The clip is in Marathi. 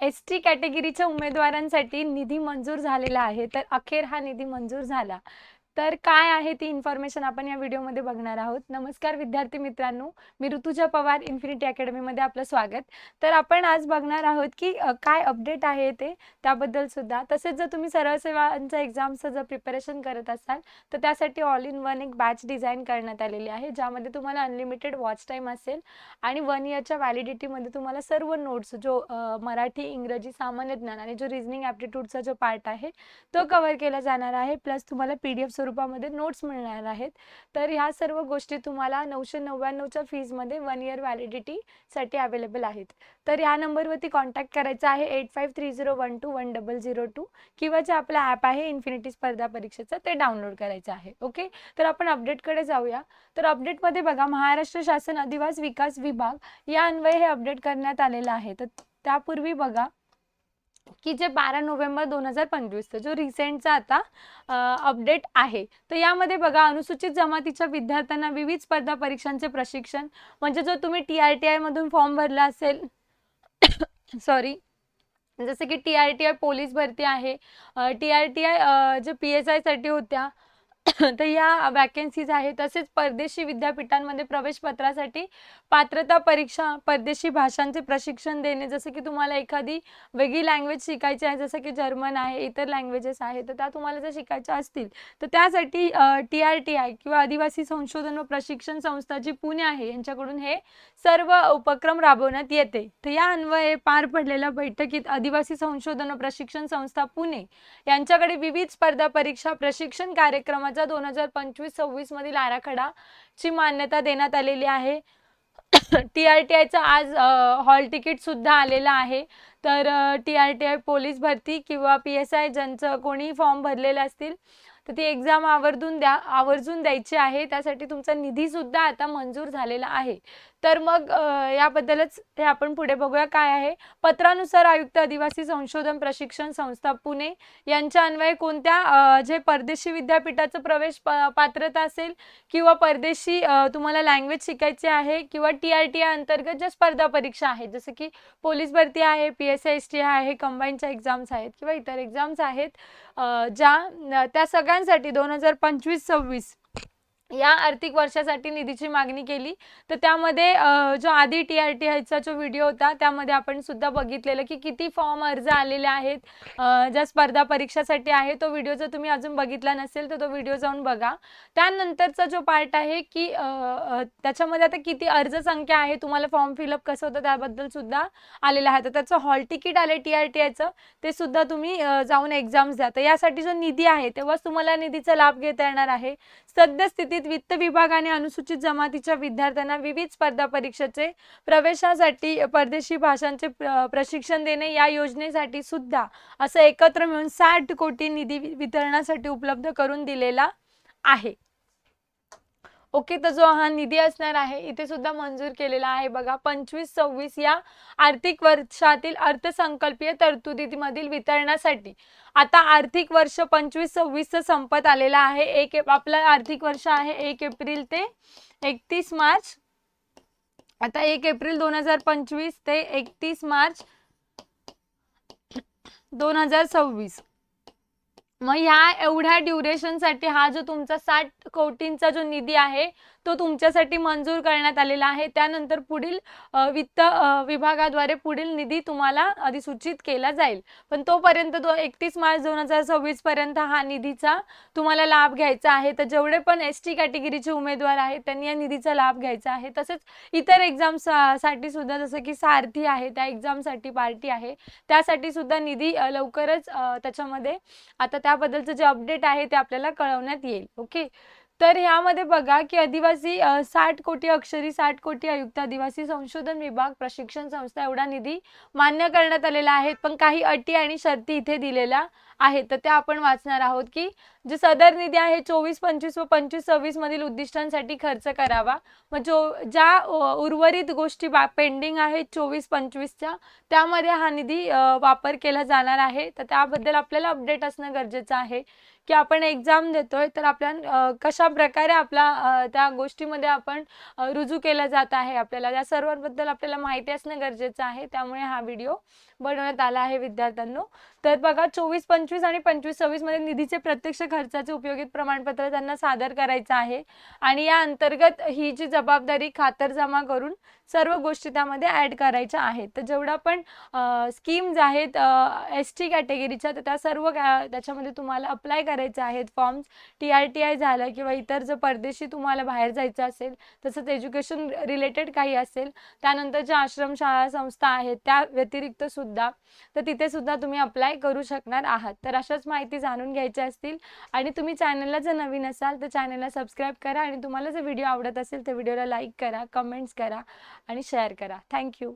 एस टी कॅटेगरीच्या उमेदवारांसाठी निधी मंजूर झालेला आहे. तर अखेर हा निधी मंजूर झाला. तर काय आहे ती इन्फॉर्मेशन आपण या व्हिडिओमध्ये बघणार आहोत. नमस्कार विद्यार्थी मित्रांनो मी ऋतुजा पवार इन्फिनिटी अकॅडमीमध्ये आपलं स्वागत. तर आपण आज बघणार आहोत की काय अपडेट आहे ते त्याबद्दल सुद्धा. तसेच जर तुम्ही सरळ सेवांच्या एक्झामचं जर प्रिपरेशन करत असाल तर त्यासाठी ऑल इन वन एक बॅच डिझाईन करण्यात आलेली आहे ज्यामध्ये तुम्हाला अनलिमिटेड वॉच टाईम असेल आणि वन इयरच्या व्हॅलिडिटीमध्ये तुम्हाला सर्व नोट्स जो मराठी इंग्रजी सामान्य ज्ञान आणि जो रिझनिंग ॲप्टिट्यूडचा जो पार्ट आहे तो कव्हर केला जाणार आहे. प्लस तुम्हाला पी डी एफ स्वरूपामध्ये नोट्स मिळणार आहेत. तर ह्या सर्व गोष्टी तुम्हाला नऊशे नव्याण्णवच्या फीजमध्ये वन इयर व्हॅलिडिटीसाठी अवेलेबल आहेत. तर या नंबरवरती कॉन्टॅक्ट करायचा आहे eight five three zero one two one double zero two किंवा जे आपलं ॲप आहे इन्फिनिटी स्पर्धा परीक्षेचं ते डाउनलोड करायचं आहे. ओके तर आपण अपडेटकडे जाऊया. तर अपडेटमध्ये बघा महाराष्ट्र शासन अधिवास विकास विभाग या अन्वये हे अपडेट करण्यात आलेलं आहे. तर त्यापूर्वी बघा की जे बारा नोव्हेंबर दोन हजार पंचवीसचा जो रिसेंटचा आता अपडेट आहे. तर यामध्ये बघा अनुसूचित जमातीच्या विद्यार्थ्यांना विविध स्पर्धा परीक्षांचे प्रशिक्षण म्हणजे जो तुम्ही टी आर टी आयमधून फॉर्म भरला असेल सॉरी जसं की T R T I police भरती आहे टी आर टी आय जे पी एस आयसाठी होत्या तर या वॅकन्सीज आहेत. तसेच परदेशी विद्यापीठांमध्ये प्रवेश पत्रासाठी पात्रता परीक्षा परदेशी भाषांचे प्रशिक्षण देणे जसं की तुम्हाला एखादी वेगळी लँग्वेज शिकायची आहे जसं की जर्मन आहे इतर लँग्वेजेस आहे तर त्या तुम्हाला जर शिकायच्या असतील तर त्यासाठी टी आर टी आय किंवा आदिवासी संशोधन व प्रशिक्षण संस्था जी पुणे आहे यांच्याकडून हे सर्व उपक्रम राबवण्यात येते. तर या अन्वये पार पडलेल्या बैठकीत आदिवासी संशोधन व प्रशिक्षण संस्था पुणे यांच्याकडे विविध स्पर्धा परीक्षा प्रशिक्षण कार्यक्रम कार्यक्रमाचा दोन हजार पंचवीस सव्वीस मधील आराखडाची मान्यता देण्यात आलेली आहे. टी आर टी आयचा आज हॉल तिकीट सुद्धा आलेलं आहे. तर T R T I police भरती किंवा पी एस आय ज्यांचं कोणी फॉर्म भरलेले असतील तर ती एक्झाम आवर्जून द्या आवर्जून द्यायची आहे. त्यासाठी तुमचा निधी सुद्धा आता मंजूर झालेला आहे. तर मग याबद्दलच हे आपण पुढे बघूया काय आहे. पत्रानुसार आयुक्त आदिवासी संशोधन प्रशिक्षण संस्था पुणे यांच्या अन्वये कोणत्या जे परदेशी विद्यापीठाचं प्रवेश प- पात्रता असेल किंवा परदेशी तुम्हाला लँग्वेज शिकायची आहे किंवा टी आर टी आय अंतर्गत ज्या स्पर्धा परीक्षा आहेत जसं की पोलीस भरती आहे पी एस एस टी आहे कंबाईनच्या एक्झाम्स आहेत किंवा इतर एक्झाम्स आहेत ज्या त्या सगळ्या मुलांसाठी दोन हजार पंचवीस सव्वीस या आर्थिक वर्षासाठी निधीची मागणी केली. तर त्यामध्ये जो आधी टी आर टी आयचा जो व्हिडिओ होता त्यामध्ये आपण सुद्धा बघितलेलं की किती फॉर्म अर्ज आलेले आहेत ज्या स्पर्धा परीक्षासाठी आहे तो व्हिडिओ जर तुम्ही अजून बघितला नसेल तर तो व्हिडिओ जाऊन बघा. त्यानंतरचा जो पार्ट आहे की त्याच्यामध्ये आता किती अर्ज संख्या आहे तुम्हाला फॉर्म फिलअप कसं होतं त्याबद्दल सुद्धा आलेलं आहे. तर त्याचं हॉल तिकीट आलं टी आर टी आयचं ते सुद्धा तुम्ही जाऊन एक्झाम्स द्या. तर यासाठी जो निधी आहे तेव्हाच तुम्हाला निधीचा लाभ घेता येणार आहे. संबंधित वित्त विभागाने अनुसूचित जमातीच्या विद्यार्थ्यांना विविध स्पर्धा परीक्षेचे प्रवेशासाठी परदेशी भाषांचे प्रशिक्षण देणे या योजनेसाठी सुद्धा असं एकत्र मिळून साठ कोटी निधी वितरणासाठी उपलब्ध करून दिलेला आहे. ओके तर जो हा निधी असणार आहे इथे सुद्धा मंजूर केलेला आहे बघा. पंचवीस सव्वीस या आर्थिक वर्षातील अर्थसंकल्पीय तरतुदीमधील वितरणासाठी. आता आर्थिक वर्ष पंचवीस सव्वीसचं संपत आलेलं आहे. एक एप- आपलं आर्थिक वर्ष आहे एक एप्रिल ते एकतीस मार्च. आता एक एप्रिल दोन हजार पंचवीस ते एकतीस मार्च दोन हजार सव्वीस. मग ह्या एवढ्या ड्युरेशनसाठी हा जो तुमचा साठ कोटींचा जो निधी आहे तो तुमच्यासाठी मंजूर करण्यात आलेला आहे. त्यानंतर पुढील वित्त विभागाद्वारे पुढील निधी तुम्हाला अधिसूचित केला जाईल. पण तोपर्यंत तो एकतीस मार्च दोन हजार सव्वीस पर्यंत हा निधीचा तुम्हाला लाभ घ्यायचा आहे. तर जेवढे पण एस टी कॅटेगरीचे उमेदवार आहेत त्यांनी या निधीचा लाभ घ्यायचा आहे. तसेच इतर एक्झाम्ससाठी सुद्धा जसं की सारथी आहे त्या एक्झामसाठी पार्टी आहे. त्यासाठी सुद्धा निधी लवकरच त्याच्यामध्ये आता त्याबद्दलचं जे अपडेट आहे ते आपल्याला कळवण्यात येईल. ओके? तर ह्यामध्ये बघा की आदिवासी साठ कोटी अक्षरी साठ कोटी आयुक्त आदिवासी संशोधन विभाग प्रशिक्षण संस्था एवढा निधी मान्य करण्यात आलेला आहे. पण काही अटी आणि शर्ती इथे दिलेल्या आहेत. तर त्या आपण वाचणार आहोत की जे सदर निधी आहे चोवीस पंचवीस व पंचवीस सव्वीस मधील उद्दिष्टांसाठी खर्च करावा. मग जो ज्या उर्वरित गोष्टी पेंडिंग आहेत चोवीस पंचवीसच्या त्यामध्ये हा निधी वापर केला जाणार आहे. तर त्याबद्दल आपल्याला अपडेट असणं गरजेचं आहे. की आपण एक्झाम देतोय तर आपल्या कशा प्रकारे आपला त्या गोष्टीमध्ये आपण रुजू केलं जात आहे आपल्याला. या सर्वांबद्दल आपल्याला माहिती असणं गरजेचं आहे. त्यामुळे हा व्हिडिओ बनवण्यात आला आहे विद्यार्थ्यांनो. तर बघा चोवीस पंचवीस आणि पंचवीस सव्वीसमध्ये निधीचे प्रत्यक्ष खर्चाचे उपयोगित प्रमाणपत्र त्यांना सादर करायचं आहे. आणि या अंतर्गत ही जी जबाबदारी खातरजमा करून सर्व गोष्टी त्यामध्ये ॲड करायच्या आहेत. तर जेवढा पण स्कीम्स आहेत एस टी कॅटेगरीच्या तर त्या सर्व त्याच्यामध्ये तुम्हाला अप्लाय करायचे आहेत? Forms T R T I झालं किंवा इतर जर परदेशी तुम्हाला बाहेर जायचं असेल तसंच एज्युकेशन रिलेटेड काही असेल त्यानंतर ज्या आश्रमशाळा संस्था आहेत त्या व्यतिरिक्त सुद्धा तर तिथे सुद्धा तुम्ही अप्लाय करू शकणार आहात. तर अशाच माहिती जाणून घ्यायच्या असतील आणि तुम्ही चॅनलला जर नवीन असाल तर चॅनलला सबस्क्राईब करा आणि तुम्हाला जर व्हिडिओ आवडत असेल तर व्हिडिओला लाईक करा कमेंट्स करा आणि शेअर करा. थँक्यू